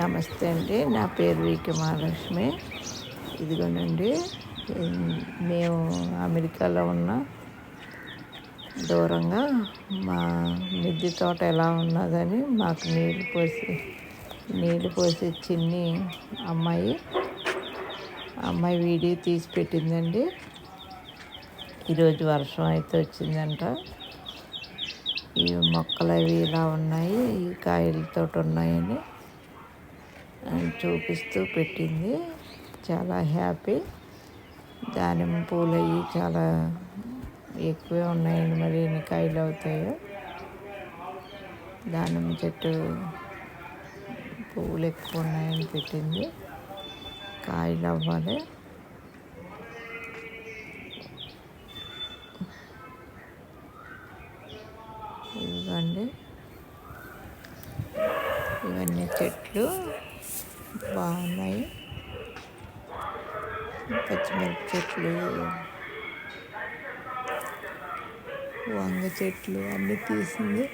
నమస్తే అండి. నా పేరు వికే మహాలక్ష్మి. ఇదిగోనండి మేము అమెరికాలో ఉన్న దూరంగా మా మిద్దె తోట ఎలా ఉన్నదని మాకు నీళ్ళు పోసి నీళ్ళు పోసి చిన్ని అమ్మాయి అమ్మాయి వీడియో తీసి పెట్టిందండి. ఈరోజు వర్షం అయితే వచ్చిందంట. ఈ మొక్కలు అవి ఇలా ఉన్నాయి ఈ కాయలతో ఉన్నాయని. చూపిస్తూ పెట్టింది. చాలా హ్యాపీ. దానిమ్మ పూలు అవి చాలా ఎక్కువే ఉన్నాయండి మరి ఎన్ని కాయలు అవుతాయో. దానిమ్మ చెట్టు పువ్వులు ఎక్కువ ఉన్నాయని పెట్టింది. కాయలు అవ్వాలి. ఇవ్వండి. ఇవన్నీ చెట్లు. బాగున్నాయి. పచ్చిమిరప చెట్లు వంగ చెట్లు అన్నీ తీసింది.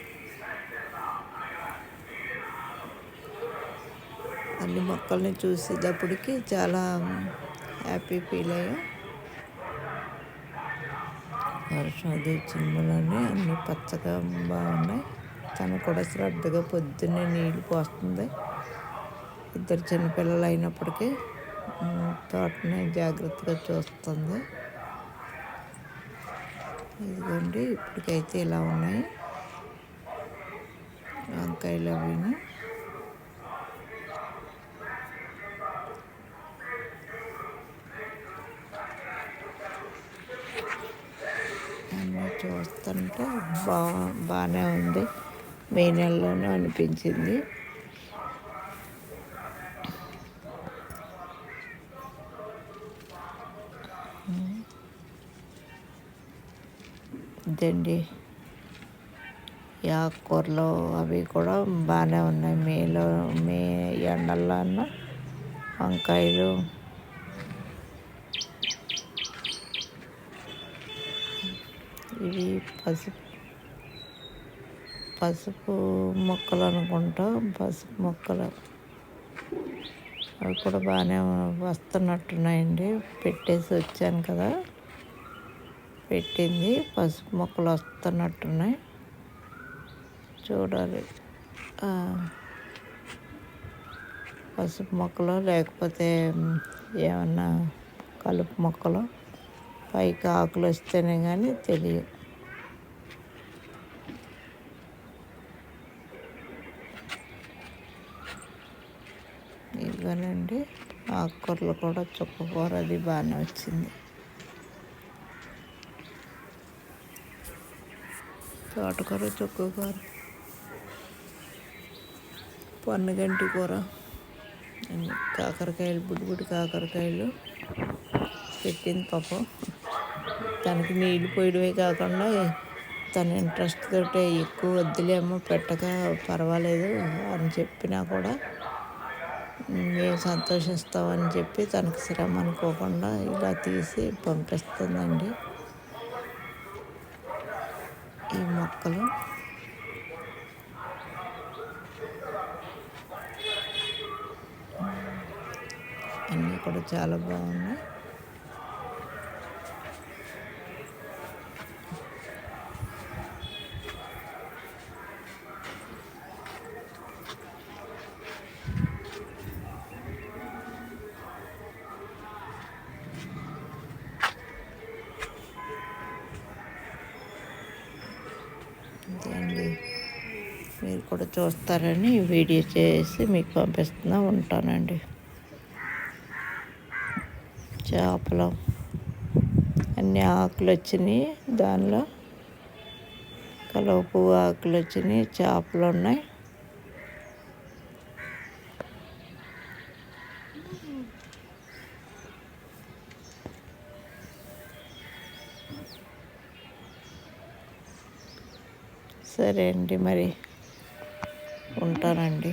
అన్ని మొక్కల్ని చూసేటప్పటికి చాలా హ్యాపీ ఫీల్ అయ్యా. వర్షం అది చిమ్ములన్నీ అన్నీ పచ్చగా బాగున్నాయి. తను కూడా శ్రద్ధగా పొద్దున్నే నీళ్ళు పోస్తుంది. ఇద్దరు చిన్నపిల్లలు అయినప్పటికీ తోటని జాగ్రత్తగా చూస్తుంది. ఇదిగోండి ఇప్పటికైతే ఇలా ఉన్నాయి. వంకాయలు అవి. అన్నీ చూస్తుంటే బా బాగానే ఉంది. మే నెలలోనే అనిపించింది. వద్దండి ఈ ఆకుకూరలు అవి కూడా బాగానే ఉన్నాయి. మేలో మే ఎండల్లో అన్న వంకాయలు. ఇవి పసుపు పసుపు మొక్కలు అనుకుంటా. పసుపు మొక్కలు. అవి కూడా బాగానే వస్తున్నట్టున్నాయండి. పెట్టేసి వచ్చాను కదా. పెట్టింది. పసుపు మొక్కలు వస్తున్నట్టున్నాయి. చూడాలి. పసుపు మొక్కలు లేకపోతే ఏమన్నా కలుపు మొక్కలు పైకి ఆకులు వస్తేనే కానీ తెలియదు. ఇవ్వనండి. ఆకుకూరలు కూడా చుక్కకూర అది బాగానే వచ్చింది. తోటకూర చుక్కకూర పొన్నగంటి కూర. కాకరకాయలు బుడ్డి బుడ్డి కాకరకాయలు. పెట్టింది పాపం. తనకి నీళ్ళు పోయడమే కాకుండా తన ఇంట్రెస్ట్ తోటే ఎక్కువ వద్దులేమో పెట్టక పర్వాలేదు అని చెప్పినా కూడా మేము సంతోషిస్తామని చెప్పి తనకు శ్రమ అనుకోకుండా ఇలా తీసి పంపిస్తుందండి. ఈ మొక్కలు. అన్నీ కూడా చాలా బాగున్నాయి. అండి మీరు కూడా చూస్తారని వీడియో చేసి మీకు పంపిస్తున్నా ఉంటానండి. చేపలు అన్ని ఆకులు వచ్చినాయి దానిలో. కలువ పువ్వు ఆకులు వచ్చినాయి చేపలు ఉన్నాయి. సరే అండి మరి ఉంటానండి.